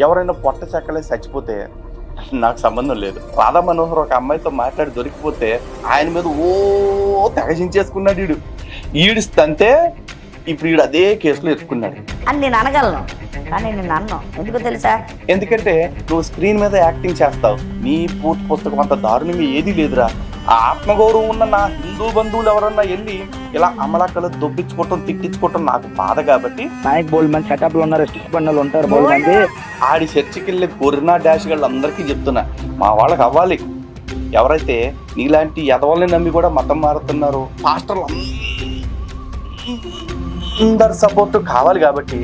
ఎవరైనా పొట్ట చెక్కలే చచ్చిపోతే నాకు సంబంధం లేదు. రాధా మనోహర్ ఒక అమ్మాయితో మాట్లాడి దొరికిపోతే ఆయన మీద ఓ తెగజించేసుకున్నాడు ఈడు. ఈడిస్తంతే ఇప్పుడు ఈడు అదే కేసులో ఎత్తుకున్నాడు. అని నేను అనగలను. కానీ నేను అన్ను. ఎందుకో తెలుసా? ఎందుకంటే నువ్వు స్క్రీన్ మీద యాక్టింగ్ చేస్తావు. నీ పూర్తి పుస్తకం అంత దారుణంగా ఏదీ లేదురా. ఆ ఆత్మగౌరవం ఉన్న నా హిందూ బంధువులు ఎవరన్నా వెళ్ళి ఇలా అమలాకలు దొబ్బించుకోవటం తిట్టించుకోవటం నాకు బాధ కాబట్టి నాయక్ బోల్డ్ మంది సెటప్లో ఉన్నారు స్టిచ్ బండలు ఉంటారు బోల్డ్ మంది. ఆడి చర్చికి వెళ్ళే కొరినా డాష్ అందరికీ చెప్తున్నా మా వాళ్ళకి అవ్వాలి. ఎవరైతే నీలాంటి ఎదవల్ని నమ్మి కూడా మతం మారుతున్నారు పాస్టర్లు అందరి సపోర్ట్ కావాలి కాబట్టి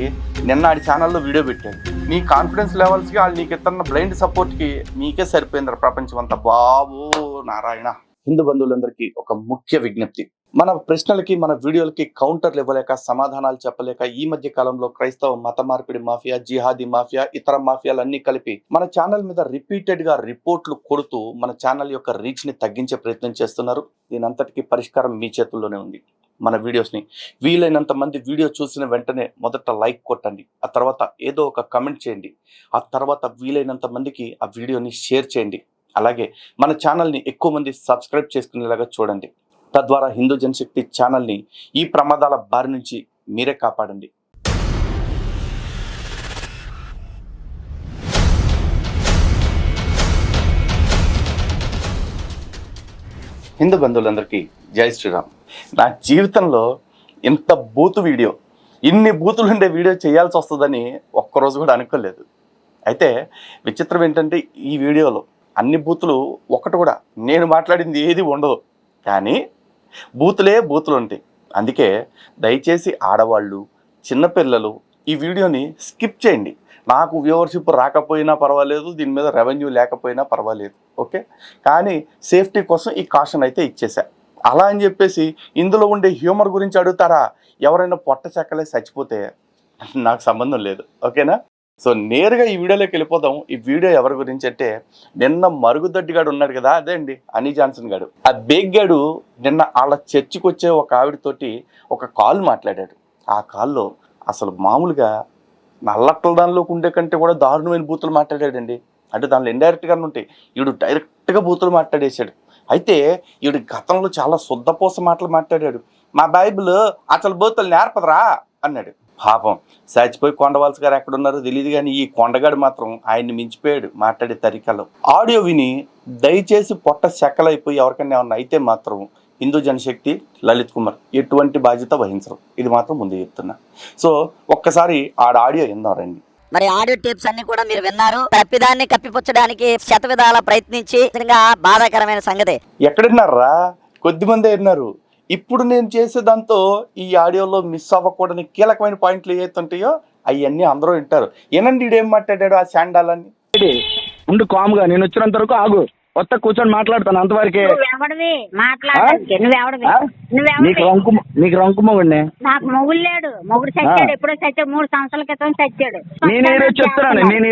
నిన్న ఆడి ఛానల్లో వీడియో పెట్టాడు నీ కాన్ఫిడెన్స్ లెవెల్స్కి వాళ్ళు నీకు ఇస్తున్న బ్లైండ్ సపోర్ట్కి నీకే సరిపోయింది ప్రపంచం అంతా బాబు నారాయణ. హిందూ బంధువులందరికీ ఒక ముఖ్య విజ్ఞప్తి. మన ప్రశ్నలకి మన వీడియోలకి కౌంటర్లు ఇవ్వలేక సమాధానాలు చెప్పలేక ఈ మధ్య కాలంలో క్రైస్తవ మత మార్పిడి మాఫియా జిహాదీ మాఫియా ఇతర మాఫియాలన్నీ కలిపి మన ఛానల్ మీద రిపీటెడ్గా రిపోర్ట్లు కొడుతూ మన ఛానల్ యొక్క రీచ్ని తగ్గించే ప్రయత్నం చేస్తున్నారు. దీని అంతటికీ పరిష్కారం మీ చేతుల్లోనే ఉంది. మన వీడియోస్ని వీలైనంత మంది వీడియో చూసిన వెంటనే మొదట లైక్ కొట్టండి. ఆ తర్వాత ఏదో ఒక కమెంట్ చేయండి. ఆ తర్వాత వీలైనంత మందికి ఆ వీడియోని షేర్ చేయండి. అలాగే మన ఛానల్ని ఎక్కువ మంది సబ్స్క్రైబ్ చేసుకునేలాగా చూడండి. తద్వారా హిందూ జనశక్తి ఛానల్ని ఈ ప్రమాదాల బారి నుంచి మీరే కాపాడండి. హిందూ బంధువులందరికీ జై శ్రీరామ్. నా జీవితంలో ఇంత బూతు వీడియో ఇన్ని బూతులు ఉండే వీడియో చేయాల్సి వస్తుందని ఒక్కరోజు కూడా అనుకోలేదు. అయితే విచిత్రం ఏంటంటే ఈ వీడియోలో అన్ని బూతులు ఒకటి కూడా. నేను మాట్లాడింది ఏది ఉండదు. కానీ బూతులే బూతులు ఉంటాయి. అందుకే దయచేసి ఆడవాళ్ళు చిన్నపిల్లలు ఈ వీడియోని స్కిప్ చేయండి. నాకు వ్యూవర్షిప్ రాకపోయినా పర్వాలేదు దీని మీద రెవెన్యూ లేకపోయినా పర్వాలేదు. ఓకే? కానీ సేఫ్టీ కోసం ఈ కాషన్ అయితే ఇచ్చేసా అలా అని చెప్పేసి ఇందులో ఉండే హ్యూమర్ గురించి అడుగుతారా? ఎవరైనా పొట్ట చెక్కలే చచ్చిపోతే నాకు సంబంధం లేదు. ఓకేనా? సో నేరుగా ఈ వీడియోలోకి వెళ్ళిపోదాం. ఈ వీడియో ఎవరి గురించి అంటే నిన్న మరుగుదొడ్డి గాడు ఉన్నాడు కదా అదే అండి అనీ జాన్సన్ గాడు. ఆ బేగ్ గాడు నిన్న వాళ్ళ చర్చికి వచ్చే ఒక ఆవిడతోటి ఒక కాల్ మాట్లాడాడు. ఆ కాల్లో అసలు మామూలుగా నల్లట్ల దానిలోకి ఉండే కంటే కూడా దారుణమైన బూతులు మాట్లాడాడండి. అంటే దానిలో ఇండైరెక్ట్గానే ఉంటాయి. ఈడు డైరెక్ట్గా బూతులు మాట్లాడేశాడు. అయితే ఈడు గతంలో చాలా శుద్ధపోస మాటలు మాట్లాడాడు. మా బైబిల్ అసలు బూతులు నేర్పదరా అన్నాడు. పాపం. చచ్చిపోయి కొండవాల్సి గారు ఎక్కడ ఉన్నారో తెలియదు కానీ ఈ కొండగాడు మాత్రం ఆయన్ని మించిపోయాడు మాట్లాడే తరికలో. ఆడియో విని దయచేసి పొట్ట చెక్కలైపోయి ఎవరికైనా ఏమన్నా అయితే మాత్రం హిందూ జనశక్తి లలిత్ కుమార్ ఎటువంటి బాధ్యత వహించరు. ఇది మాత్రం ముందు చెప్తున్నా. సో ఒక్కసారి ఆడ ఆడియో విందాం రండి. మరి ఆడియో టేప్స్ అన్ని కూడా మీరు విన్నారు. తప్పిదాన్ని కప్పిపుచ్చడానికి శత విధాల ప్రయత్నించి బాధాకరమైన సంగతి. ఎక్కడున్నారా? కొద్దిమందే విన్నారు. ఇప్పుడు నేను చేసే దాంతో ఈ ఆడియోలో మిస్ అవ్వకూడని కీలకమైన పాయింట్లు ఏవైతే ఉంటాయో అవన్నీ అందరూ వింటారు. ఏనండి ఈడేం మాట్లాడాడు ఆ శాండాలని ఉండు కామ్గా నేను వచ్చినంత వరకు ఆగు. కొత్త కూర్చొని మాట్లాడతాను అంతవరకే? నీకు రంకు నీకు రంకు మొగుడిని? నాకు మొగుడు లేడు. మొగుడు చచ్చాడు. ఎప్పుడో చచ్చాడు మూడు సంవత్సరాల క్రితం చచ్చాడు. నేను ఈరోజు చెప్తున్నాను. నేను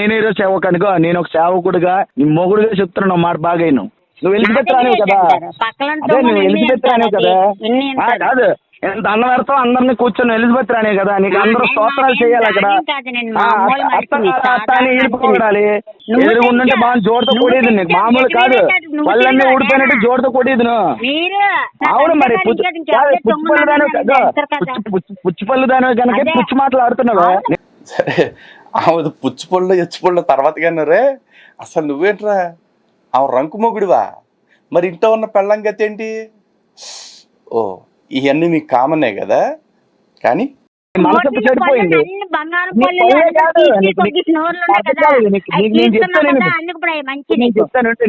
నేను ఈరోజు సేవకానిగా నేను ఒక సేవకుడుగా నీ మొగుడుగా చెప్తున్నాను. మాట బాగా. నువ్వు ఎలిజబెత్ రానివి కదా. అదే నువ్వు ఎలిజబెత్ రానివి కదా. ఆ, కాదు. ఎంత అన్నవారితో అందరిని కూర్చొని ఎలిజబెత్ రానివి కదా. నీకు అందరూ స్తోత్రాలు చేయాలి అక్కడ ఆ, అత్త అత్త అని ఈడిపోడాలి ఎదురుగుండంటే బాగా జోడుతో కొడేది నీకు మామూలు కాదు. పళ్ళన్నీ ఊడిపోయినట్టు జోడుతో కొడేది అవును మరి పుచ్చు కాదు, పుచ్చిపళ్ళు దాని పుచ్చు పుచ్చు పుచ్చిపళ్ళు దాని కనుక. పుచ్చి మాటలు ఆడుతున్నావా సరే ఆమె పుచ్చిపళ్ళు ఎచ్చిపళ్ళు తర్వాత కన్నారే అసలు నువ్వేంట్రా? ఆమె రంకు మొగుడివా? మరి ఇంట్లో ఉన్న పెళ్ళం గతి ఏంటి? ఓ ఇవన్నీ మీకు కామనే కదా? కానీ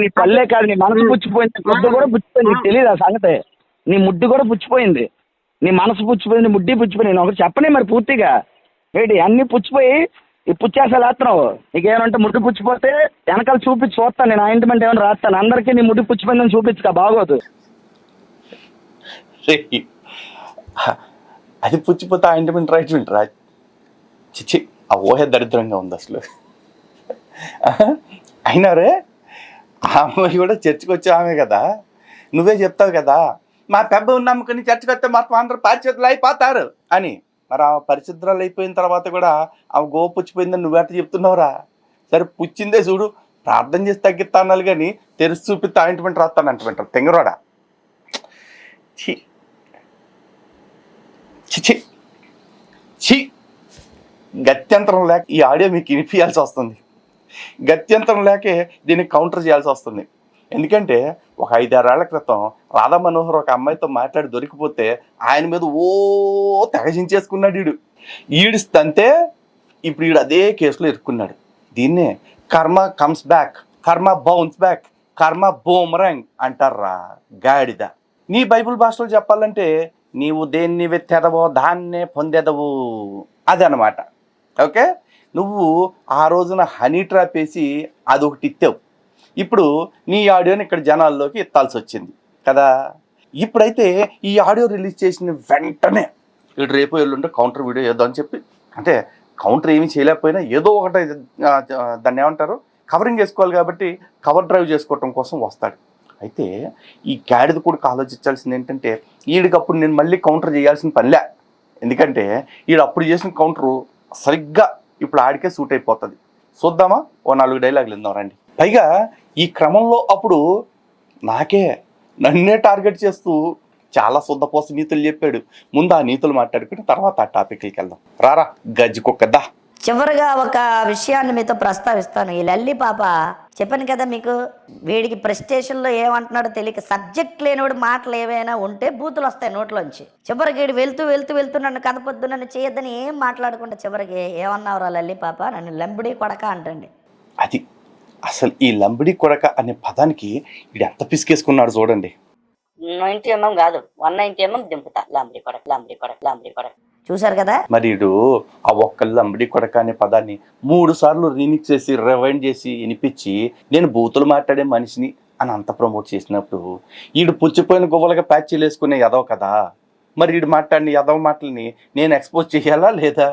నీ పల్లె కాదు నీ మనసు పుచ్చిపోయింది. ముద్దు కూడా పుచ్చిపోయింది నీకు తెలియదు ఆ సంగతి? నీ ముడ్డు కూడా పుచ్చిపోయింది. నీ మనసు పుచ్చిపోయింది ముడ్డి పుచ్చిపోయింది. నేను ఒకటి చెప్పనే మరి పూర్తిగా. ఏంటి అన్ని పుచ్చిపోయి ఈ పుచ్చేసాలు వేస్తున్నావు. నీకేమంటే ముడ్డు పుచ్చిపోతే వెనకాల చూపించి చూస్తాను నేను ఆయింట్మెంట్ ఏమైనా రాస్తాను. అందరికీ నీ ముడ్డు పుచ్చిపోయిందని చూపించుక బాగోదు. అది పుచ్చిపోతే ఆయింట్మెంట్ రైట్ వింటరా? చిచ్చి ఆ ఊహ దరిద్రంగా ఉంది అసలు. అయినా రే అమ్మాయి కూడా చర్చికి వచ్చే ఆమె కదా. నువ్వే చెప్తావు కదా మా పెద్ద నమ్ముకుని చర్చికి వస్తే మొత్తం అందరూ పారిచేతులు అయిపోతారు అని. మరి ఆ పరిశుద్ధాలు అయిపోయిన తర్వాత కూడా ఆమె గో పుచ్చిపోయిందని నువ్వేట చెప్తున్నావురా? సరే పుచ్చిందే చూడు ప్రార్థన చేసి తగ్గిస్తా అన్నారు కానీ తెరిచి చూపిస్తే ఆయింట్మెంట్ రాస్తాను అంటమంటారు తెంగరోడా? ఛీ. ఛీ ఛీ. ఛీ. గత్యంతరం లేక ఈ ఆడియో మీకు వినిపించాల్సి వస్తుంది. గత్యంతరం లేకే దీన్ని కౌంటర్ చేయాల్సి వస్తుంది. ఎందుకంటే ఒక ఐదారేళ్ళ క్రితం రాధా మనోహర్ ఒక అమ్మాయితో మాట్లాడి దొరికిపోతే ఆయన మీద ఓ తెగజించేసుకున్నాడు ఈడు. ఈడిస్తంతే ఇప్పుడు ఈడు అదే కేసులో ఇరుక్కున్నాడు. దీన్నే karma comes back karma bounce back karma boomerang అంటారా గాడిద. నీ బైబిల్ భాషలో చెప్పాలంటే నీవు దేన్ని వెత్తెదవో దాన్నే పొందెదవు అదనమాట. ఓకే? నువ్వు ఆ రోజున హనీ ట్రాప్ వేసి అదొకటి ఇచ్చావు ఇప్పుడు నీ ఆడియోని ఇక్కడ జనాల్లోకి ఎత్తాల్సి వచ్చింది కదా? ఇప్పుడైతే ఈ ఆడియో రిలీజ్ చేసిన వెంటనే ఇటు రేపు ఎల్లుంటే కౌంటర్ వీడియో ఏదో అని చెప్పి అంటే కౌంటర్ ఏమీ చేయలేకపోయినా ఏదో ఒకటి దాన్ని ఏమంటారు? కవరింగ్ చేసుకోవాలి కాబట్టి కవర్ డ్రైవ్ చేసుకోవటం కోసం వస్తాడు. అయితే ఈ క్యాడిది కూడా ఆలోచించాల్సింది ఏంటంటే ఈడికప్పుడు నేను మళ్ళీ కౌంటర్ చేయాల్సిన పనిలే. ఎందుకంటే ఈడు అప్పుడు చేసిన కౌంటరు సరిగ్గా ఇప్పుడు ఆడికే సూట్ అయిపోతుంది. చూద్దామా? ఓ నాలుగు డైలాగులు ఇందాం రండి. పైగా ఈ క్రమంలో అప్పుడు నాకే నన్నే టార్గెట్ చేస్తూ చాలా శుద్ధపోస నీతులు చెప్పాడు. ముందు ఆ నీతులు మాట్లాడుకుని తర్వాత ఆ టాపిక్కి వెళ్దాం. రారా గజ్జి కుక్కదా చివరిగా ఒక విషయాన్ని మీతో ప్రస్తావిస్తాను. ఈ లల్లి పాప చెప్పాను కదా మీకు వీడికి ప్రెస్టేషన్లో ఏమంటున్నాడో తెలియక సబ్జెక్ట్ లేనివాడు మాటలు ఏవైనా ఉంటే బూతులు వస్తాయి నోట్లోంచి. చివరికి వీడు వెళ్తూ వెళ్తూ వెళ్తూ నన్ను కనపొద్దు నన్ను చేయొద్దని ఏం మాట్లాడకుండా చివరికి ఏమన్నావురా లల్లి పాప? నన్ను లంబడి కొడక అంటండి అది అసలు ఈ లంబడి కొడక అనే పదానికి ఇది ఎంత పిసికేసుకున్నాడు చూడండి. నైన్టీ ఎంఎం కాదు వన్ నైన్టీ ఎంఎం దింపుతా. లాంబడి కొడక లాంబడి కొడక లాంబడి కొడక. చూసారు కదా? మరి ఇడు ఆ ఒక్క లంబడి కొడక అనే పదాన్ని మూడు సార్లు రీమిక్స్ చేసి రివైండ్ చేసి వినిపించి నేను బూతులు మాట్లాడే మనిషిని అని అంత ప్రమోట్ చేసినప్పుడు ఈడు పుచ్చిపోయిన గువ్వలుగా ప్యాచీలు వేసుకునే యదవ కదా? మరి ఈడు మాట్లాడిన యదవ మాటల్ని నేను ఎక్స్పోజ్ చేయాలా లేదా?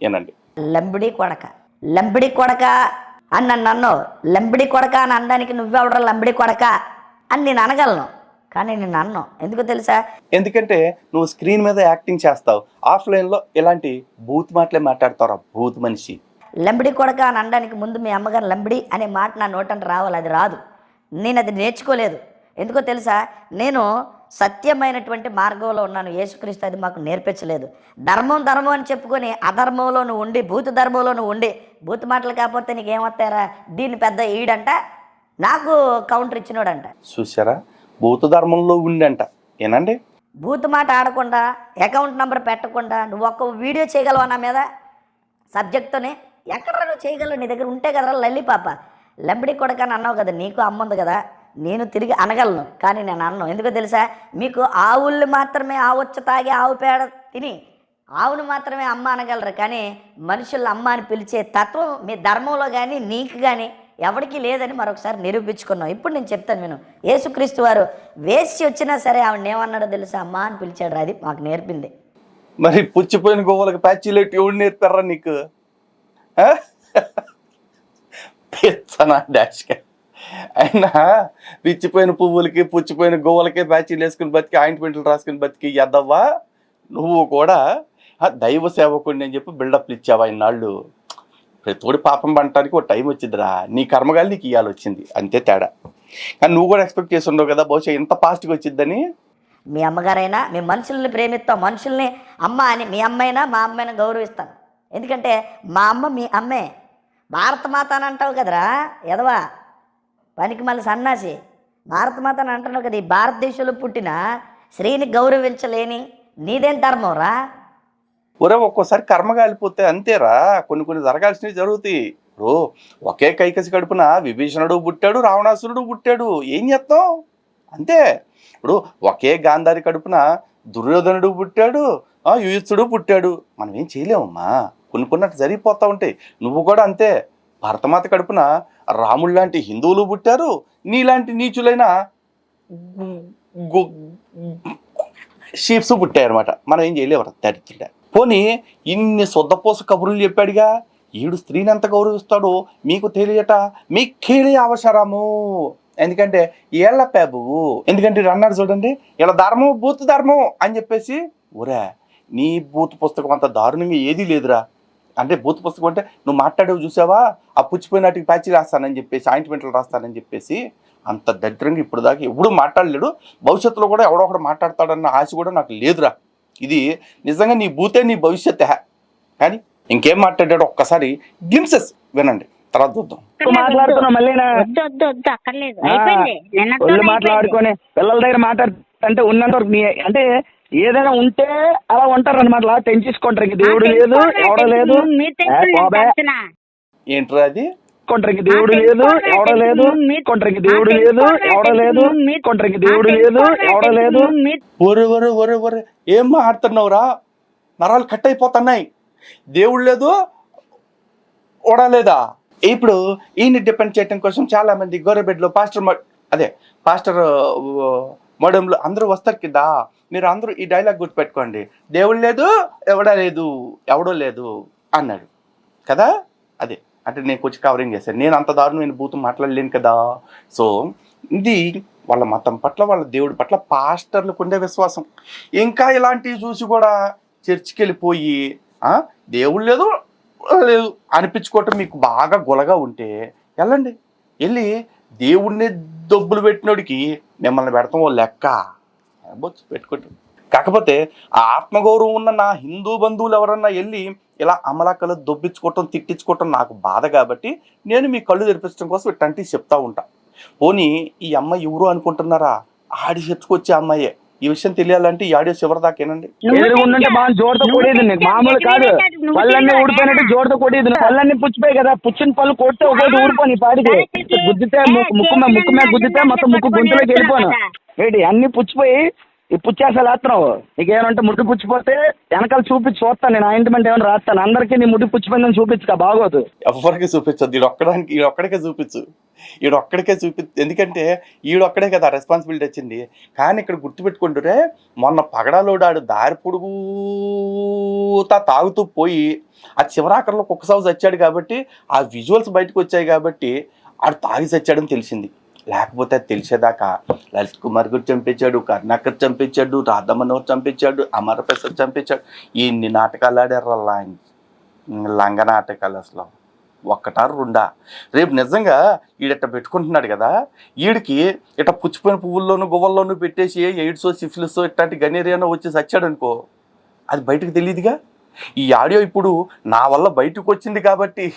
ఏనండి. లంబడి కొడక లంబడి కొడక అని నన్ను అన్నావు లంబడి కొడక అని అనడానికి నువ్వెవడరా లంబడి కొడక? అని నేను అనగలను. కానీ నేను అన్నాను ఎందుకో తెలుసా? ఎందుకంటే నువ్వు స్క్రీన్ మీద యాక్టింగ్ చేస్తావు. ఆఫ్లైన్లో ఇలాంటి బూత్ మాటలే మాట్లాడతావు బూత్ మనిషి. లంబడి కొడక అని అనడానికి ముందు మీ అమ్మగారు లంబడి అనే మాట నా నోటంట రావాలి. అది రాదు. నేను అది నేర్చుకోలేదు. ఎందుకో తెలుసా? నేను సత్యమైనటువంటి మార్గంలో ఉన్నాను. యేసుక్రీస్తు అది మాకు నేర్పించలేదు. ధర్మం ధర్మం అని చెప్పుకొని అధర్మంలో నువ్వు ఉండి భూత ధర్మంలో నువ్వు ఉండి భూత మాటలు కాకపోతే నీకు ఏమొస్తారా దీన్ని పెద్ద ఈడంట. నాకు కౌంటర్ ఇచ్చినోడంట. చూసారా బూత్ ధర్మంలో ఉండంట. ఏనండి? బూత్ మాట ఆడకుండా అకౌంట్ నెంబర్ పెట్టకుండా నువ్వు ఒక్క వీడియో చేయగలవా నా మీద? సబ్జెక్ట్తోనే ఎక్కడ నువ్వు చేయగలవు? నీ దగ్గర ఉంటే కదరా లల్లి పాప. లంబడి కొడకని అన్నావు కదా నీకు అమ్మ ఉంది కదా. నేను తిరిగి అనగలను కానీ నేను అనను. ఎందుకో తెలుసా? మీకు ఆవుల్ని మాత్రమే ఆవొచ్చు తాగి ఆవు పేడ తిని ఆవును మాత్రమే అమ్మ అనగలరు. కానీ మనుషులు అమ్మ అని పిలిచే తత్వం మీ ధర్మంలో కానీ నీకు కానీ ఎవరికి లేదని మరొకసారి నిరూపించుకున్నాం. ఇప్పుడు నేను చెప్తాను నేను యేసుక్రీస్తు వారు వేసి వచ్చినా సరే ఆవిడ ఏమన్నాడో తెలుసా? అమ్మ అని పిలిచాడు అది మాకు నేర్పింది. మరి పుచ్చిపోయిన గోవులకు ప్యాచీలు ఎట్టి ఎవడు నేర్పారా నీకు? పెచ్చనా ఆయన పిచ్చిపోయిన పువ్వులకి పుచ్చిపోయిన గోవులకి బ్యాచీలు వేసుకుని బతికి ఆయింట్మెంట్లు రాసుకుని బతికి ఎద్దవ్వా నువ్వు కూడా దైవ సేవకుడిని అని చెప్పి బిల్డప్లు ఇచ్చావా ఇన్నాళ్ళు? ప్రతోడి పాపం పండటానికి ఒక టైం వచ్చిందిరా. నీ కర్మగాలి నీకు ఇవ్వాలి వచ్చింది. అంతే తేడా. కానీ నువ్వు కూడా ఎక్స్పెక్ట్ చేసి ఉండవు కదా బహుశా ఇంత ఫాస్ట్గా వచ్చిద్దని మీ అమ్మగారైనా మీ మనుషుల్ని ప్రేమిస్తాం మనుషుల్ని అమ్మ అని మీ అమ్మైనా మా అమ్మైనా గౌరవిస్తాను. ఎందుకంటే మా అమ్మ మీ అమ్మే. భారత మాత అని అంటావు కదరా ఎదవా? పనికి మళ్ళీ సన్నాసి. భారత మాత అని అంటున్నావు కదా ఈ భారతదేశంలో పుట్టిన స్త్రీని గౌరవించలేని నీదేం ధర్మం రా? ఒరే ఒక్కోసారి కర్మ కాలిపోతే అంతేరా. కొన్ని కొన్ని జరగాల్సినవి జరుగుతాయి. రో ఒకే కైకసి కడుపున విభీషణుడు పుట్టాడు రావణాసురుడు పుట్టాడు. ఏం చేస్తాం? అంతే. ఇప్పుడు ఒకే గాంధారి కడుపున దుర్యోధనుడు పుట్టాడు యుయుత్సుడు పుట్టాడు. మనం ఏం చేయలేమమ్మా. కొన్ని కొన్నట్టు జరిగిపోతూ ఉంటాయి. నువ్వు కూడా అంతే. భరతమాత కడుపున రాముడు లాంటి హిందువులు పుట్టారు నీలాంటి నీచులైన షీప్స్ పుట్టాయన్నమాట. మనం ఏం చేయలేము దరిద్రుడ. పోనీ ఇన్ని సొద్దపోస కబుర్లు చెప్పాడుగా? ఈడు స్త్రీని ఎంత గౌరవిస్తాడో మీకు తెలియట? మీకేలే అవసరము ఎందుకంటే ఏళ్ళ పేబు ఎందుకంటే అన్నారు అన్నాడు చూడండి ఇలా ధర్మం బూత్ ధర్మం అని చెప్పేసి ఒరే నీ బూత్ పుస్తకం అంత దారుణంగా ఏదీ లేదురా. అంటే బూత్ పుస్తకం అంటే నువ్వు మాట్లాడేవి చూసావా? ఆ పుచ్చిపోయినట్టుకి ప్యాచి రాస్తానని చెప్పేసి ఆయింట్మెంట్లు రాస్తానని చెప్పేసి అంత దరిద్రంగా ఇప్పుడు దాకా ఎప్పుడు మాట్లాడలేడు. భవిష్యత్తులో కూడా ఎవడో ఒకడు మాట్లాడతాడన్న ఆశ కూడా నాకు లేదురా. ఇది నిజంగా నీ బూతే నీ భవిష్యత్ కానీ ఇంకేం మాట్లాడాడో ఒక్కసారి గిమ్సెస్ వినండి. తర్వాత చూద్దాం. మాట్లాడుకొని పిల్లల దగ్గర మాట్లాడుతుంటే ఉన్నంత వరకు అంటే ఏదైనా ఉంటే అలా ఉంటారు అనమాట అలా తెంచేసుకుంటారు ఇంక దేవుడు లేదు ఎవడో లేదు. ఏంట్రా అది? కొంటరికి దేవుడు లేదు ఎవడో లేదు. కొంటరికి దేవుడు లేదు ఎవడో లేదు. కొంటరికి దేవుడు లేదు ఎవడో లేదు. ఒరే ఒరే ఒరే ఒరే ఏం మాట్లాడుతున్నావురా? నరాలు కట్ అయిపోతున్నాయి. దేవుడు లేదు ఓడలేదా ఇప్పుడు ఈయన్ని డిపెండ్ చేయడం కోసం చాలా మంది గొర్రెబెడ్లో పాస్టర్ అదే పాస్టర్ మడంలో అందరూ వస్తారు కింద. మీరు అందరూ ఈ డైలాగ్ గుర్తుపెట్టుకోండి. దేవుడు లేదు ఎవడా లేదు ఎవడో లేదు అన్నాడు. కదా? అదే. అంటే నేను కొంచెం కవరింగ్ చేశాను. నేను అంత దారుణమైన బూతు మాట్లాడలేను కదా? సో ఇది వాళ్ళ మతం పట్ల వాళ్ళ దేవుడి పట్ల పాస్టర్లకు ఉండే విశ్వాసం. ఇంకా ఇలాంటివి చూసి కూడా చర్చికి వెళ్ళిపోయి దేవుడు లేదు లేదు అనిపించుకోవటం మీకు బాగా గొలగా ఉంటే వెళ్ళండి. వెళ్ళి దేవుడిని దొబ్బులు పెట్టినోడికి మిమ్మల్ని పెడతాం ఓ లెక్క. బొచ్చు పెట్టుకోండి కాకపోతే ఆ ఆత్మగౌరవం ఉన్న నా హిందూ బంధువులు ఎవరన్నా వెళ్ళి ఇలా అమలాకలు దొబ్బించుకోవటం తిట్టించుకోవటం నాకు బాధ కాబట్టి నేను మీ కళ్ళు తెరిపించడం కోసం ఇట్లాంటివి చెప్తా ఉంటా. పోనీ ఈ అమ్మాయి ఎవరు అనుకుంటున్నారా? ఆడి చెప్పుకొచ్చే అమ్మాయే. ఈ విషయం తెలియాలంటే ఈ ఆడియో చివరి దాకేనండి ఎదురు ఉందంటే బాగా కొడేది నీకు. మామూలు కాదు. పళ్ళన్నీ ఊడిపోయినట్టు జోరుతో కొడేది పళ్ళన్నీ పుచ్చిపోయి కదా. పుచ్చిన పళ్ళు కొడితే ఒకటి ఊడిపోయి నీ పాడికి. గుద్దితే ముక్కు ముక్కు మీద గుద్దితే మొత్తం ముక్కు గొంతులోకి వెళ్ళిపోను. ఏంటి? అన్ని పుచ్చిపోయి ఈ పుచ్చేసాలు వేస్తున్నావు నీకేమంటే ముడ్డు పుచ్చిపోతే వెనకాల చూపించి చూస్తాను నేను ఆయింట్మెంట్ ఏమైనా రాస్తాను. అందరికీ నీ ముడ్డు పుచ్చిపోయిందని చూపించుక బాగోదు. ఎవరికి చూపించద్దు. ఈడు ఒక్కడానికి ఈడు ఒక్కడికే చూపించు. ఈడు ఒక్కడికే చూపి ఎందుకంటే ఈడొక్కడే కదా రెస్పాన్సిబిలిటీ వచ్చింది. కానీ ఇక్కడ గుర్తుపెట్టుకుంటురే మొన్న పగడాలోడాడు దారి పొడుగుతా తాగుతూ పోయి ఆ చివరాకర్లో కుక్క సౌజ్ వచ్చాడు కాబట్టి ఆ విజువల్స్ బయటకు వచ్చాయి కాబట్టి ఆడు తాగి చచ్చాడని తెలిసింది. లేకపోతే అది తెలిసేదాకా లలిత్ కుమార్ గారు చంపించాడు కర్ణాకర్ చంపించాడు రాధమనోహర్ చంపించాడు అమర ప్రసాద్ చంపించాడు. ఇన్ని నాటకాలు ఆడారు లంగ నాటకాలు అసలు. ఒక్కటారు రెండా? రేపు నిజంగా ఈడట్ట పెట్టుకుంటున్నాడు కదా ఈడికి ఇట్ట పుచ్చిపోయిన పువ్వుల్లోనూ గువ్వల్లోనూ పెట్టేసి ఎయిడ్సో సిఫిలిసో ఇట్లాంటి గనేరియానో వచ్చి చచ్చాడు అనుకో అది బయటకు తెలియదుగా ఈ ఆడియో ఇప్పుడు నా వల్ల బయటకు వచ్చింది కాబట్టి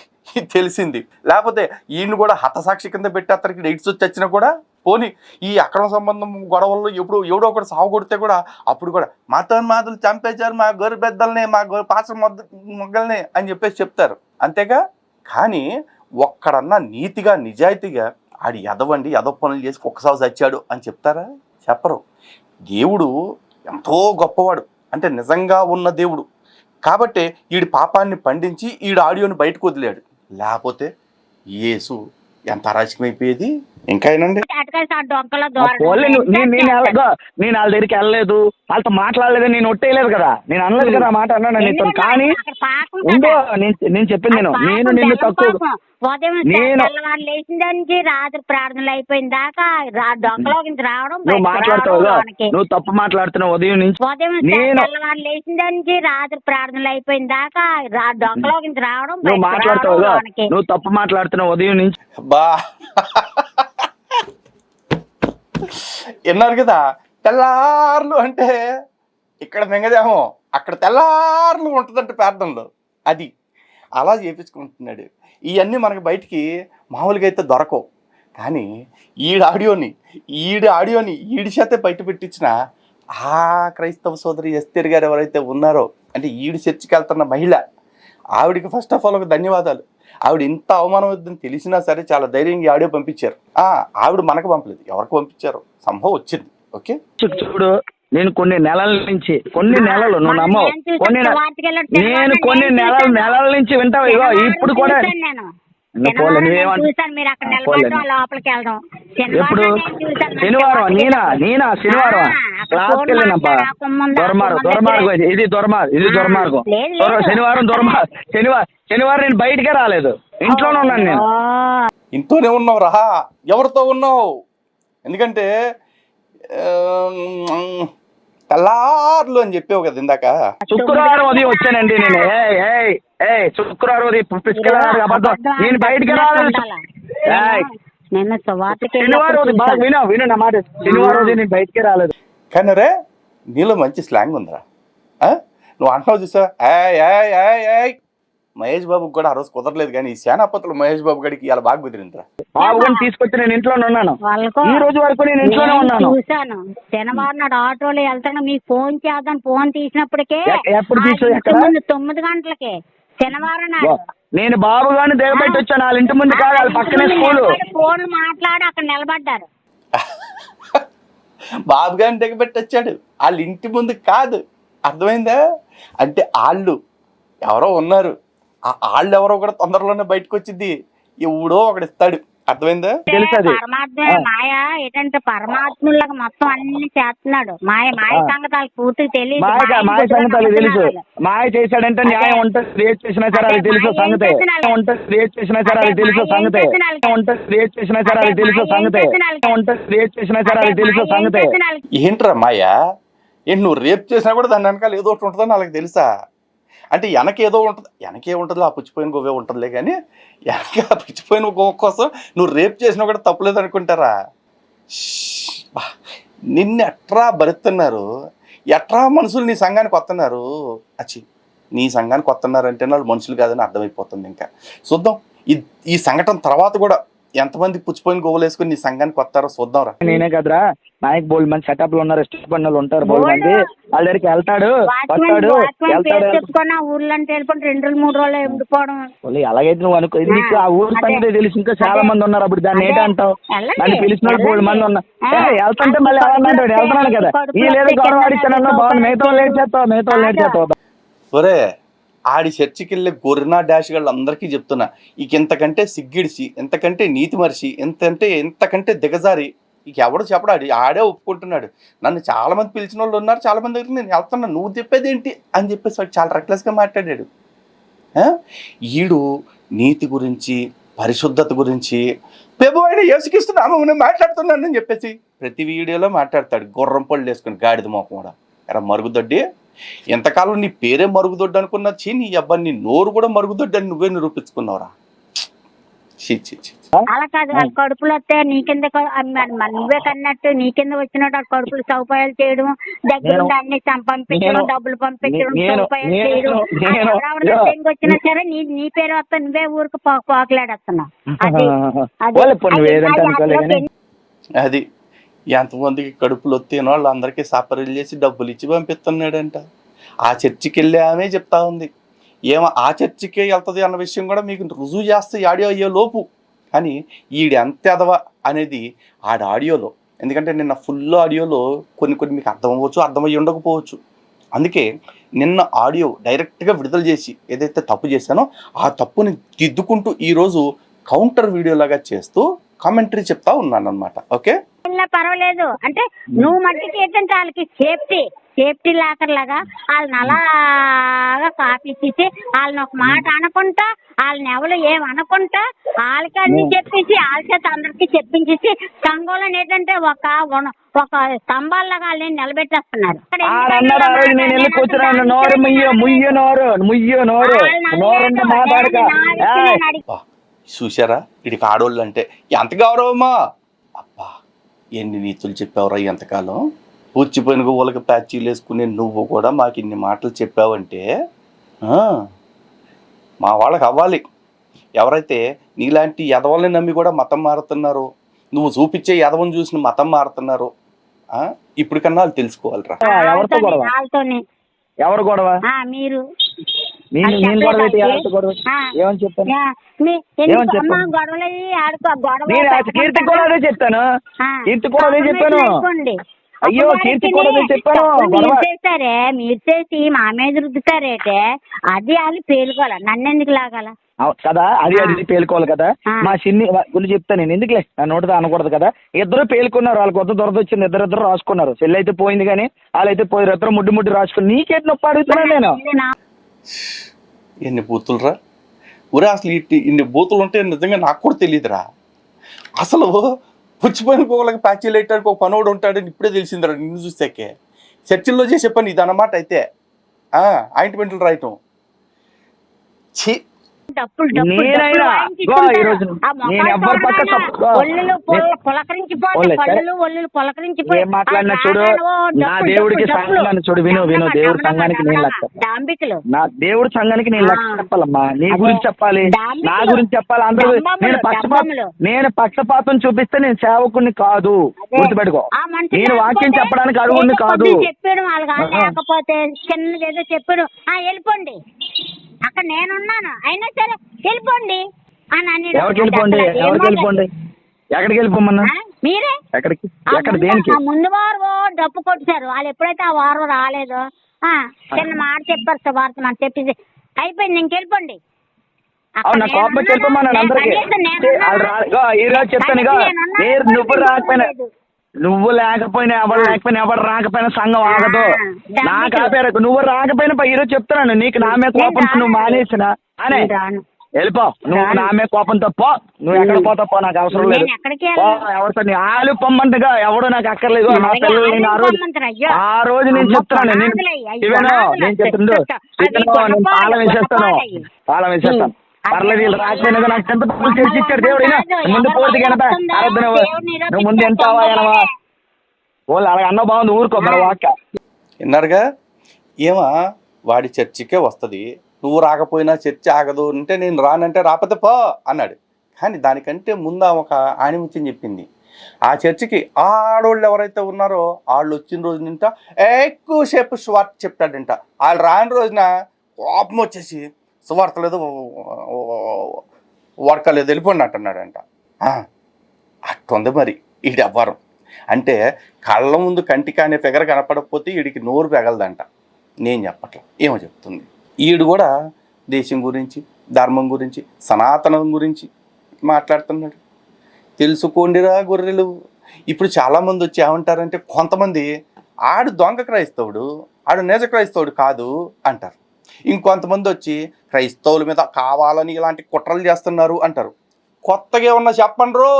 తెలిసింది. లేకపోతే ఈయన కూడా హతసాక్షి కింద పెట్టి అతనికి ఎయిడ్స్ వచ్చి వచ్చినా కూడా పోని ఈ అక్రమ సంబంధం గొడవల్లో ఎప్పుడు ఎవడో ఒకటి సాగు కొడితే కూడా అప్పుడు కూడా మా మాదులు చంపేశారు మా గొర్రె పెద్దల్ని మా గొర్రె పాత్ర మొద్ద మొగ్గల్ని అని చెప్పేసి చెప్తారు. అంతేగా? కానీ ఒక్కడన్నా నీతిగా నిజాయితీగా ఆడి ఎదవండి ఎదవ పనులు చేసి ఒక్కసారి చచ్చాడు అని చెప్తారా? చెప్పరు. దేవుడు ఎంతో గొప్పవాడు. అంటే నిజంగా ఉన్న దేవుడు. కాబట్టి ఈడి పాపాన్ని పండించి ఈడు ఆడియోని బయటకు వదిలాడు. లేకపోతే యేసు ఎంత అరాచకమైపోయేది? ఇంకా నేను నేను ఎలాగో నేను వాళ్ళ దగ్గరికి వెళ్ళలేదు. వాళ్ళతో మాట్లాడలేదు నేను ఒట్టేయలేదు కదా. నేను అనలేదు కదా మాట అన్నాను నీతో కానీ ఉందో నేను నేను చెప్పింది నేను. నేను నిన్ను తక్కువ ఉదయం తెల్లవారు రాత్రి ప్రార్థనలు అయిపోయిన దాకా రా- డొంకలో నుంచి రావడం నువ్వు మాట్లాడుతావు. నువ్వు తప్పు మాట్లాడుతున్నావు ఉదయం నుంచి. ఉదయం తెల్లవారు రాత్రి ప్రార్థనలు అయిపోయిన దాకా రావడం నువ్వు మాట్లాడుతావు. నువ్వు తప్పు మాట్లాడుతున్నావు ఉదయం నుంచి. బా విన్నారు కదా. తెల్లార్లు అంటే ఇక్కడ మింగదేమో అక్కడ తెల్లార్లు ఉంటుందంట ప్రార్థనలో. అది. అలా చేపించుకుంటున్నాడు. ఇవన్నీ మనకి బయటికి మామూలుగా అయితే దొరకవు. కానీ ఈడి ఆడియోని ఈడి ఆడియోని ఈడి చేతే బయట పెట్టించిన ఆ క్రైస్తవ సోదరి ఎస్తేర్ గారు ఎవరైతే ఉన్నారో అంటే ఈడి చర్చికి వెళ్తున్న మహిళ ఆవిడికి ఫస్ట్ ఆఫ్ ఆల్ ఒక ధన్యవాదాలు. ఆవిడ ఇంత అవమానం వద్దని తెలిసినా సరే చాలా ధైర్యంగా ఆడియో పంపించారు. ఆ, ఆవిడ మనకు పంపలేదు. ఎవరికి పంపించారు? సంభవం వచ్చింది. ఓకే? చూడు నేను కొన్ని నెలల నుంచి కొన్ని నెలలు నువ్వు నమ్మవు? కొన్ని నేను కొన్ని నేను నెలల. నెలల నుంచి వింటావు ఇగో ఇప్పుడు కూడా శనివారం నేను ఎప్పుడు? శనివారం. నేను. శనివారం? నేనా క్లాస్కి మాట్లాడాక దొరమార్గం. దొరమార్గం ఇది. దొరమార్గం ఇది దొరమార్గం. శనివారం దొరమార్ శనివారం శనివారం నేను బయటికే రాలేదు. ఇంట్లోనే ఉన్నాను నేను. ఇంట్లోనే ఉన్నావు రా ఎవరితో ఉన్నావు? ఎందుకంటే తెల్లార్లు అని చెప్పావు కదా ఇందాక. శుక్రవారం ఉదయం వచ్చానండి నేను. ఏయ్, ఏయ్, ఏయ్, శుక్రవారం ఉదయం అబద్ధం. నేను బయటికి నిన్న శనివారం విను విను నా మాట. శనివారం ఉదయం నేను బయటికి రాలేదు. కానీ రే నీలో మంచి స్లాంగ్ ఉందిరా. ఆ? నువ్వు అంటున్నావు చూసా ఏయ్ ఏయ్ ఏయ్ ఏయ్. మహేష్ బాబుకి కూడా ఆ రోజు కుదరలేదు కానీ ఈ సేనాపతులు మహేష్ బాబు గడికి ఇలా బాగా కుదిరిందిరా. బాబుని తీసుకొచ్చి నేను ఇంట్లోనే ఉన్నాను. ఈ రోజు వరకు నేను ఇంట్లోనే నేను ఉన్నాను. చూశాను. శనివారం నాడు ఆటోలో వెళ్తాను. మీకు ఫోన్ చేద్దాం. ఫోన్ తీసినప్పటికే తొమ్మిది గంటలకి శనివారం నాడు. నేను బాబు గాని దిగబెట్టి వచ్చాను. వాళ్ళ ఇంటి ముందు కాదు వాళ్ళ పక్కనే స్కూలు. ఫోన్ మాట్లాడి అక్కడ నిలబడ్డారు. బాబు గారిని దిగబెట్టి వచ్చాడు. వాళ్ళ ఇంటి ముందు కాదు. అర్థమైందా? అంటే వాళ్ళు ఎవరో ఉన్నారు. వాళ్ళు ఎవరో కూడా తొందరలోనే బయటకు వచ్చింది ఎవడో ఒకడు ఇస్తాడు. అర్థమైందా? తెలుసు అది. పరమాత్మ మాయ? ఏంటంటే పరమాత్ములకు మొత్తం అన్ని చేస్తున్నాడు. మాయ మాయ ఆ. సంగతి వాళ్ళకి పూర్తిగా తెలియదు మాయ మాయని మాయ సంగతి అది తెలుసు. గుర్తుపెట్టుకున్నారు. మాయ చేశాడంటే న్యాయం ఉంటుంది ఏది చేసినా సరే అది తెలుసు సంగతే. ఉంటుంది ఏది చేసినా సరే అది తెలుసు సంగతే. ఉంటుంది ఏది చేసినా సరే అది తెలుసు సంగతే. ఉంటుంది ఏది చేసినా సరే అది తెలుసు సంగతే. ఏంట్రా మాయా? ఏంటి నువ్వు రేపు చేసినా కూడా దాని వెనకాల ఏదో ఒకటి ఉంటుందని వాళ్ళకి తెలుసా? అంటే వెనకేదో ఉంటుంది వెనకే ఉంటుంది ఆ పుచ్చిపోయిన గోవే ఉంటుందిలే కానీ వెనక ఆ పుచ్చిపోయిన గోవ కోసం నువ్వు రేపు చేసినా కూడా తప్పలేదు అనుకుంటారా? నిన్ను ఎట్రా భరిస్తున్నారు ఎట్రా మనుషులు నీ సంఘానికి వస్తున్నారు? అచ్చి నీ సంఘానికి వస్తున్నారంటే వాళ్ళు మనుషులు కాదని అర్థమైపోతుంది ఇంకా. చూద్దాం ఈ ఈ సంఘటన తర్వాత కూడా ఎంతమంది పుచ్చిపోయిన గోవలు వేసుకుని నీ సంఘానికి వస్తారో చూద్దాంరా నేనే కదరా నాయక్ బోల్డ్ మంది సెటప్లో ఉన్నారు స్టేట్ బండ్ వాళ్ళు ఉంటారు బోల్డ్ మంది వాళ్ళ దగ్గరికి వెళ్తాడు వస్తాడు వెళ్తాడు ఊర్లో వెళ్ళిపోయి రెండు రోజులు మూడు రోజులు ఉండిపోవడం అలాగైతే నువ్వు అనుకో నీకు ఆ ఊరు. సంగతి తెలుసు ఇంకా చాలా. మంది ఉన్నారు అప్పుడు దాన్ని. ఏంటి అంటావు వెళ్ళండి. దాన్ని పిలిచిన వాళ్ళు బోల్డ్ మంది ఉన్నారు ఆ. ఏ, వెళ్తుంటే మళ్ళీ ఎవరన్నా వెళ్తున్నాను కదా ఈ లేదు గొడవ ఆడిచ్చానన్నా బాగుంది మిగతా వాళ్ళు లేట్ కాదు. చేస్తావు మిగతా వాళ్ళు లేట్ చేస్తావు ఒరే ఆడి చర్చికి వెళ్ళే గొర్రెనా డాష్ అందరికీ చెప్తున్నా ఇక ఇంతకంటే సిగ్గిడిసి ఎంతకంటే నీతి మరిచి ఎంతంటే ఎంతకంటే దిగజారి ఇక ఎవడు చెప్పడాడు ఆడే ఒప్పుకుంటున్నాడు. నన్ను చాలామంది పిలిచిన వాళ్ళు ఉన్నారు చాలామంది దగ్గర నేను వెళ్తున్నాను నువ్వు చెప్పేది ఏంటి? అని చెప్పేసి వాడు చాలా రెక్లెస్గా మాట్లాడాడు. ఈడు నీతి గురించి పరిశుద్ధత గురించి పెబువైన యోసికిస్తున్నాము నేను మాట్లాడుతున్నాను అని చెప్పేసి ప్రతి వీడియోలో మాట్లాడతాడు. గుర్రం పళ్ళు వేసుకుని గాడిద మోకం కూడా. ఎరా మరుగుదొడ్డి ఎంతకాలం నీ పేరే మరుగుదొడ్డి అనుకున్నా చీ నీ అబ్బా నీ నోరు కూడా మరుగుదొడ్డి అని నువ్వే నిరూపించుకున్నావురా. అలా కాదు వాళ్ళ కడుపులు వస్తే నీ కింద కొ- అమ్మాడు మరి నువ్వే కన్నట్టు నీ కింద వచ్చినట్టు ఆ కడుపులు సౌకర్యాలు చేయడం దగ్గర అన్ని పంపించడం డబ్బులు పంపించడం నేను- చేయడం వచ్చినా సరే నీ నీ పేరు వస్తా నువ్వే ఊరికి పా- పాకులాడేస్తున్నావు అది అది- అది- ఎంతమందికి కడుపులు వస్తేనో వాళ్ళందరికీ సపరీలు చేసి డబ్బులు ఇచ్చి పంపిస్తున్నాడంట. ఆ చర్చికి వెళ్ళే ఆమె చెప్తా ఉంది. ఏమో ఆ చర్చికే వెళ్తుంది అన్న విషయం కూడా మీకు రుజువు చేస్తే ఈ ఆడియో అయ్యే లోపు. కానీ ఈడు ఎంత ఎదవ అనేది ఆడ ఆడియోలో ఎందుకంటే నిన్న ఫుల్ ఆడియోలో కొన్ని కొన్ని మీకు అర్థం అవ్వచ్చు అర్థమయ్యి ఉండకపోవచ్చు. అందుకే నిన్న ఆడియో డైరెక్ట్గా విడుదల చేసి ఏదైతే తప్పు చేశానో ఆ తప్పుని దిద్దుకుంటూ ఈరోజు కౌంటర్ వీడియోలాగా చేస్తూ కామెంటరీ చెప్తా ఉన్నాను అనమాట ఓకే? వెళ్ళినా పర్వాలేదు. అంటే నువ్వు మట్టికి ఏంటంటే వాళ్ళకి సేఫ్టీ సేఫ్టీ లాకర్ లాగా వాళ్ళని అలాగా కాపిచ్చేసి వాళ్ళని ఒక మాట అనుకుంటా వాళ్ళని ఎవరు ఏం అనుకుంటా వాళ్ళకి అన్ని చెప్పేసి వాళ్ళ చేత అందరికి చెప్పించేసి సంఘంలో ఏంటంటే ఒక ఒక స్తంభాల్లాగా వాళ్ళని నిలబెట్టేస్తున్నారు. చూసారా వీడికి ఆడోళ్ళు అంటే ఎంత గౌరవమా అబ్బా. ఎన్ని నీతులు చెప్పావురా ఎంతకాలం? పూచిపోయిన గువ్వలకి ప్యాచీలు వేసుకునే నువ్వు కూడా మాకు ఇన్ని మాటలు చెప్పావంటే ఆ, మా వాళ్ళకి అవ్వాలి. ఎవరైతే నీలాంటి ఎదవల్ని నమ్మి కూడా మతం మారుతున్నారో నువ్వు చూపించే ఎదవని చూసిన మతం మారుతున్నారో ఆ, ఇప్పటికన్నా వాళ్ళు తెలుసుకోవాలిరా. ఎవరితో గొడవ? వాళ్ళతోని. ఎవరు గొడవ? ఆ, మీరు. నేను అది నేను గొడవ పెట్టి గొడవ. ఏమని ఏమని నేను కీర్తి కూడా అదే ఆ, కీర్తి కూడా అదే చెప్పాను. అయ్యో, కీర్తి కూడా అదే చెప్పాను. గొడవ. మీరు చేసి మా మీద రుద్దుతారేటే అది వాళ్ళు పేలుకోవాలి? నన్ను ఎందుకు లాగాల? కదా? అది అది పేలుకోవాలి కదా. మా చిన్ని గురించి చెప్తాను నేను. ఎందుకులే? నా నోటితో అనకూడదు కదా? ఇద్దరు పేలుకున్నారు. వాళ్ళకి కొత్త దొరద వచ్చింది. ఇద్దరు ఇద్దరు రాసుకున్నారు. చెల్లి అయితే పోయింది కానీ వాళ్ళైతే పోయి ఇద్దరు ముడ్డు ముడ్డు రాసుకుని నీకేటి నొప్పి అడుగుతున్నాను నేను. ఎన్ని బూతులురా? ఊరే అసలు ఇట్టి ఇన్ని బూతులు ఉంటే నిజంగా నాకు కూడా తెలియదురా అసలు పుచ్చిపోయిన పువ్వులకి ప్యాచీలు వేయటానికి ఒక పనోడు ఉంటాడని ఇప్పుడే తెలిసిందిరా నిన్ను చూసాకే. చర్చిల్లో చేసే పని ఇది అన్నమాట అయితే ఆయింట్మెంట్లు రాయటం. ఛీ! మాట్లాడినా చూడు, నా దేవుడికి సంఘాన్ని చూడు, విను, విను, దేవుడి సంఘానికి నేను. డాంబికులు నా దేవుడి సంఘానికి నేను లెక్క ఆ. చెప్పాలమ్మా నీ. గురించి చెప్పాలి. నా గురించి చెప్పాలి అందరూ నేను పక్షపాతం. నేను పక్షపాతం చూపిస్తే నేను సేవకుని కాదు. గుర్తుపెట్టుకో నేను వాక్యం చెప్పడానికి అడుగుని కాదు చెప్పాడు. లేకపోతే చిన్నది ఏదో చెప్పాడు ఆ వెళ్ళిపోండి అక్కడ నేనున్నాను. అయినా సరే వెళ్ళిపోండి. అని. ఎవరికి వెళ్ళిపోండి? ఎవరికి వెళ్ళిపోండి? ఎక్కడికి వెళ్ళిపోమన్నా? మీరే? ఎక్కడికి? ఎక్కడ ముందు- దేనికి? ఆ ముందు వారు డప్పు కొట్టారు వాళ్ళు ఎప్పుడైతే ఆ వారం రాలేదో చిన్న మాట చెప్పారు సువార్త మాట చెప్పేసి. అయిపోయింది అవును కోపం చెప్పమన్నాను నేను అందరికి. కనీసం నేనున్నాను. ఈ రోజు చెప్తాను ఇక కనీసం నేనున్నాను, నేను నువ్వు రాకపోయినా. నువ్వు లేకపోయినా ఎవరు లేకపోయినా ఎవరు రాకపోయినా సంఘం ఆగదు. నాకు ఆపేరకు నువ్వు రాకపోయినా ఈరోజు చెప్తున్నాను. నీకు నా మీద కోపం నువ్వు. మానేసిన. అనే. వెళ్ళిపో. నువ్వు. నా మీద కోపంతో పో నువ్వు ఎక్కడ పోతావు పో నాకు అవసరం లేదు. ఎవరితో నీ ఆలు పొమ్మంటగా ఎవడు నాకు అక్కర్లేదు. నా పిల్లలు నేను ఆ రోజు. ఆ రోజు నేను చెప్తున్నాను. నేను నేను చెప్తుండు. తాళం వేసేస్తాను. తాళం వేసేస్తాను. పర్లేదు వీళ్ళు రాకపోయినా నాకు ఎంత డబ్బులు చేసి ఇచ్చాడు దేవుడు ముందు ఎవరి పూర్తిగా నువ్వు ముందు ఎంత అవ్వాలనవా వాళ్ళు అలాగ అన్న బాగుంది ఊరుకో మన వాక్య. విన్నారుగా? ఏమా? వాడి చర్చికే వస్తుంది. నువ్వు రాకపోయినా చర్చి ఆగదు అంటే నేను రానంటే రాకపోతే పో అన్నాడు. కానీ దానికంటే ముందు ఒక ఆణిముత్యం చెప్పింది. ఆ చర్చికి ఆ ఆడోళ్ళు ఎవరైతే ఉన్నారో వాళ్ళు వచ్చిన రోజు నింట ఎక్కువసేపు స్వార్త చెప్తాడంట. వాళ్ళు రాని రోజున కోపం వచ్చేసి సువార్త లేదు వడకలేదు వెళ్ళిపోండి అంటున్నాడంట అట్టుంది మరి ఈ వ్యవహారం అంటే కళ్ళ ముందు కంటికి అనే ఫిగర్ కనపడకపోతే వీడికి నోరు పెగలదంట. నేను చెప్పట్లా ఏమో చెప్తుంది. ఈడు కూడా దేశం గురించి ధర్మం గురించి సనాతనం గురించి మాట్లాడుతున్నాడు. తెలుసుకోండిరా గొర్రెలు. ఇప్పుడు చాలామంది వచ్చి ఏమంటారంటే కొంతమంది ఆడు దొంగ క్రైస్తవుడు ఆడు నిజ క్రైస్తవుడు కాదు అంటారు. ఇంకొంతమంది వచ్చి క్రైస్తవుల మీద కావాలని ఇలాంటి కుట్రలు చేస్తున్నారు అంటారు. కొత్తగా ఏమన్నా చెప్పండి రో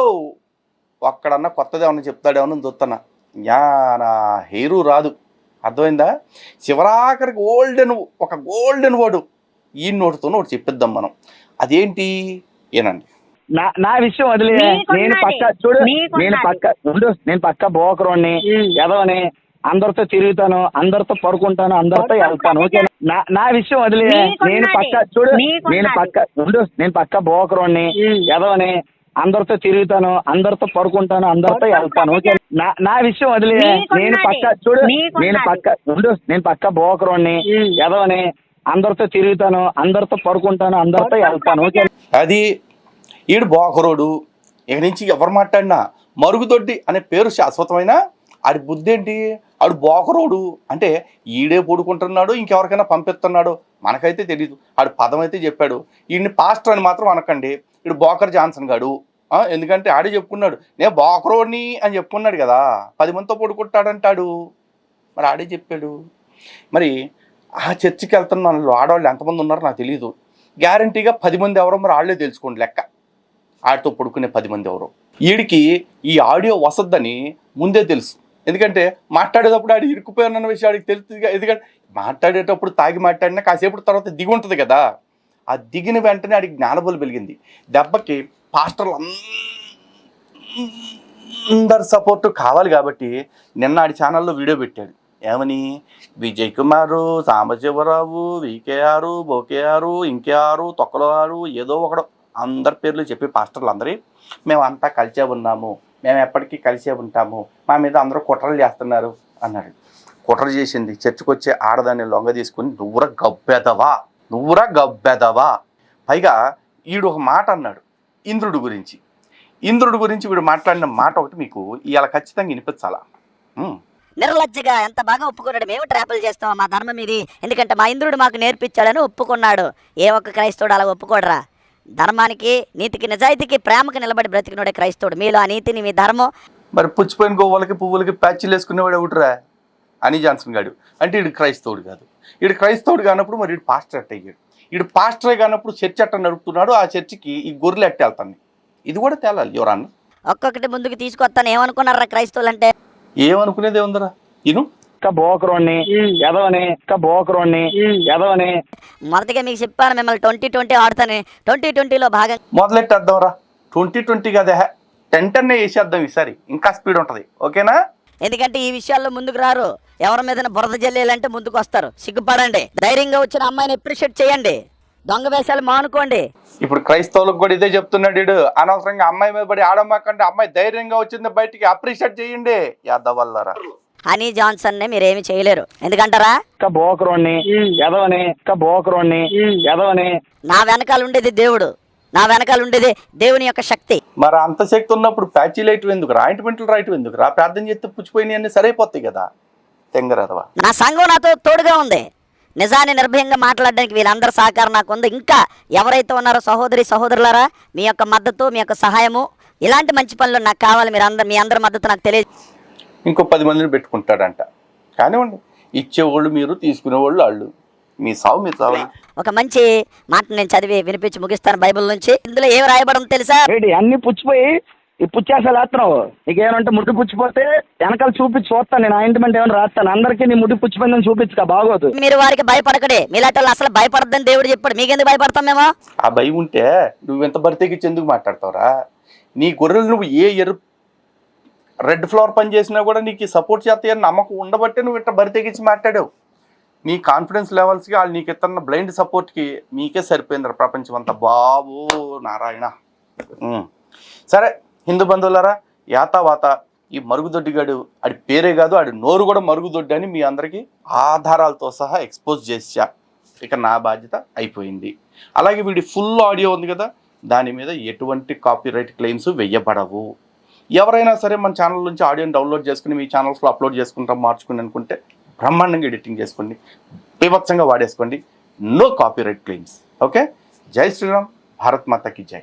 ఒక్కడన్నా కొత్తది ఏమన్నా చెప్తాడేమన్నా చూస్తున్నా జ్ఞాన హేరు రాదు. అర్థమైందా? చివరాఖరికి గోల్డెన్ ఒక గోల్డెన్ వర్డ్ ఈ నోటితో ఒకటి చెప్పిద్దాం మనం. అదేంటి? ఏనండి. నా నా విషయం వదిలే. నేను పక్క చూడు. నేను పక్క ఉండు నేను పక్క బోకరోని ఉమ్. ఎదవని అందరితో తిరుగుతాను అందరితో పడుకుంటాను అందరితో వెళ్తాను ఓకే నా నా విషయం వదిలే. నేను పక్క చూడు. నేను పక్క ఉండు నేను పక్క బోకరోని ఉమ్. ఎదవని అందరితో తిరుగుతాను అందరితో పడుకుంటాను అందరితో వెళ్తాను ఓకే నా నా విషయం వదిలే. నేను పక్క చూడు. నేను పక్క ఉండు నేను పక్క బోకరోని ఉమ్. ఎదవని అందరితో తిరుగుతాను అందరితో పడుకుంటాను అందరితో వెళ్తాను ఓకే అది ఈడు బోకరోడు ఇక నుంచి ఎవరు మాట్లాడినా మరుగుదొడ్డి అనే పేరు శాశ్వతమైన ఆడి బుద్ధి ఏంటి ఆడు బోకరోడు. అంటే ఈడే పడుకుంటున్నాడు ఇంకెవరికైనా పంపిస్తున్నాడు మనకైతే తెలియదు ఆడు పదం అయితే చెప్పాడు. ఈయన్ని పాస్టర్ అని మాత్రం అనకండి. ఇడు బోకర్ జాన్సన్ గాడు. ఎందుకంటే ఆడే చెప్పుకున్నాడు. నేను బోకరోడిని అని చెప్పుకున్నాడు కదా. పది మందితో పూడుకుంటాడంటాడు. మరి ఆడే చెప్పాడు. మరి ఆ చర్చికి వెళ్తున్న వాళ్ళు ఆడవాళ్ళు ఎంతమంది ఉన్నారో నాకు తెలియదు గ్యారంటీగా పది మంది ఎవరో మరి వాళ్ళే తెలుసుకోండి లెక్క. ఆడితో పడుకునే పది మంది ఎవరో. వీడికి ఈ ఆడియో వసద్దని ముందే తెలుసు. ఎందుకంటే మాట్లాడేటప్పుడు ఆడి ఇరుక్కుపోయానన్న విషయం ఆడికి తెలుస్తుంది ఎందుకంటే మాట్లాడేటప్పుడు తాగి మాట్లాడినా కాసేపు తర్వాత దిగి ఉంటుంది కదా. ఆ దిగిన వెంటనే ఆడికి జ్ఞానబలు వెలిగింది దెబ్బకి పాస్టర్లు అందరి సపోర్ట్ కావాలి కాబట్టి నిన్న ఆడి ఛానల్లో వీడియో పెట్టాడు. ఏమని? విజయ్ కుమారు సాంబశివరావు వికేఆర్ బోకేఆర్ ఇంకేఆర్ తొక్కలవారు ఏదో ఒకడు అందరి పేర్లు చెప్పి పాస్టర్లు అందరి మేము అంతా కలిసే ఉన్నాము. మేము ఎప్పటికీ కలిసే ఉంటాము. మా మీద అందరూ కుట్రలు చేస్తున్నారు అన్నాడు. కుట్ర చేసింది. చర్చకు వచ్చే ఆడదాన్ని లొంగ తీసుకుని నువ్వురా గబ్బెదవా? నువ్వురా గబ్బెదవా? పైగా ఈడు ఒక మాట అన్నాడు ఇంద్రుడి గురించి. ఇంద్రుడి గురించి వీడు మాట్లాడిన మాట ఒకటి మీకు ఇవాళ ఖచ్చితంగా వినిపించాలా. నిర్లజ్జగా ఎంత బాగా ఒప్పుకున్నాడు. మేము ట్రాపులు చేస్తాం మా ధర్మం ఇది. ఎందుకంటే మా ఇంద్రుడు మాకు నేర్పించాడని ఒప్పుకున్నాడు. ఏ ఒక్క క్రైస్తవుడు అలా ఒప్పుకోడరా? ధర్మానికి నీతికి నిజాయితీకి ప్రేమకి నిలబడి బ్రతికినోడే క్రైస్తవుడు. మీలో ఆ నీతిని మీ ధర్మం. మరి పుచ్చిపోయిన గోవులకి పువ్వులకి ప్యాచ్లు వేసుకునేవాడు ఎవడురా? అని జాన్సన్ గాడు. అంటే ఈడు క్రైస్తవుడు కాదు. ఈడు క్రైస్తవుడు కానప్పుడు మరి ఈడు పాస్టర్ అట్ట అయ్యాడు. పాస్టరే కానప్పుడు చర్చ్ అట్ట నడుపుతున్నాడు. ఆ చర్చికి ఈ గొర్రెలు అట్ట వెళ్తాను ఇది కూడా తేలాలి ఎవరన్నా ఒక్కొక్కటి ముందుకు తీసుకొస్తాను. ఏమనుకున్నారా క్రైస్తవులు అంటే ఏమనుకునేదే ఉందరా ఇను? బోకరోణ్ణి ఎదవని క బోకరోణ్ణి ఎదవని. మొదటిగా మీకు చెప్పాను మిమ్మల్ని ట్వంటీ ట్వంటీ ఆడుతాను. ట్వంటీ ట్వంటీలో భాగం మొదలెట్టేద్దాం రా ట్వంటీ ట్వంటీ కదా. టెన్ టెన్నే వేసేద్దాం ఈసారి. ఇంకా స్పీడ్ ఉంటుంది. ఓకేనా? ఎందుకంటే ఈ విషయాల్లో ముందుకు రారు. ఎవరి మీద బురద జల్లేయాలంటే ముందుకు వస్తారు. సిగ్గుపడండి. ధైర్యంగా వచ్చిన అమ్మాయిని అప్రిషియేట్ చేయండి. దొంగ వేషాలు మానుకోండి. ఇప్పుడు క్రైస్తవులకు కూడా ఇదే చెప్తున్నాడు వీడు. అనవసరంగా అమ్మాయి మీద పడి ఆడమ్మాకంటే అమ్మాయి ధైర్యంగా వచ్చింది బయటికి. అప్రిషియేట్ చేయండి. యాదవల్లరా. హనీ జాన్సన్ని మీరేమి చేయలేరు. ఎందుకంటారా? క బోకరోణ్ణి ఎదవని క బోకరోణ్ణి ఎదవని నా వెనకాల ఉండేది దేవుడు. నా వెనకాల ఉండేది దేవుని యొక్క శక్తి. మరి అంత శక్తి ఉన్నప్పుడు ప్యాచీ లైట్ ఎందుకు రా ఆయింట్మెంట్లు రైట్ ఎందుకు రా ప్రార్థన చేస్తే పుచ్చిపోయినాయి అన్ని సరైపోతాయి కదా. తెంగరదవా నా సంఘం నాతో తోడుగా ఉంది. నిజాన్ని నిర్భయంగా మాట్లాడడానికి వీళ్ళందరి సహకారం నాకు ఉంది. ఇంకా ఎవరైతే ఉన్నారో సహోదరి సహోదరులారా మీ యొక్క మద్దతు మీ యొక్క సహాయము ఇలాంటి మంచి పనులు నాకు కావాలి. మీరు అందరు మీ అందరి మద్దతు నాకు తెలియదు ఇంకో పది మందిని పెట్టుకుంటాడంట. కానివ్వండి ఇచ్చేవాళ్ళు మీరు తీసుకునేవాళ్ళు వాళ్ళు. మీ సావు మీ సావు ఒక మంచి మాట నేను చదివి వినిపించి ముగిస్తాను బైబిల్ నుంచి. ఇందులో ఏం రాయబడి తెలుసా? అన్ని పుచ్చిపోయి ఈ పుచ్చేసాలు వేస్తున్నావు నీకేమంటే ముడ్డు పుచ్చిపోతే వెనకాల చూపించి చూస్తాను నేను ఆయింట్మెంట్ ఏమైనా రాస్తాను? అందరికీ నీ ముడ్డు పుచ్చిపోయిందని చూపించుక బాగోదు. మీరు వారికి భయపడకడే. మీలాంటి వాళ్ళు అసలు భయపడద్దని దేవుడు చెప్పాడు. మీకెందుకు భయపడతాం మేము? ఆ భయం ఉంటే నువ్వు ఎంత బరితెగించి ఎందుకు మాట్లాడతావురా? నీ గొర్రెలు నువ్వు ఏ ఎరు రెడ్ ఫ్లవర్ పని చేసినా కూడా నీకు సపోర్ట్ చేస్తాయని నమ్మకం ఉండబట్టే నువ్వు ఇట్లా బరితెగించి మాట్లాడావు. నీ కాన్ఫిడెన్స్ లెవెల్స్కి వాళ్ళు నీకు ఇస్తున్న బ్లైండ్ సపోర్ట్కి మీకే సరిపోయింది ప్రపంచం అంతా. బాబు నారాయణ. సరే హిందూ బంధువులారా యాతావాత ఈ మరుగుదొడ్డిగాడు ఆడి పేరే కాదు ఆడి నోరు కూడా మరుగుదొడ్డి అని మీ అందరికీ ఆధారాలతో సహా ఎక్స్పోజ్ చేసా ఇక నా బాధ్యత అయిపోయింది. అలాగే వీడి ఫుల్ ఆడియో ఉంది కదా దాని మీద ఎటువంటి కాపీరైట్ క్లెయిమ్స్ వెయ్యబడవు ఎవరైనా సరే మన ఛానల్ నుంచి ఆడియోని డౌన్లోడ్ చేసుకుని మీ ఛానల్స్లో అప్లోడ్ చేసుకుంటాం మార్చుకుని అనుకుంటే బ్రహ్మాండంగా ఎడిటింగ్ చేసుకోండి బీభత్సంగా వాడేసుకోండి. No copyright claims. ఓకే? జై శ్రీరామ్. భారత్ మాతకి జై.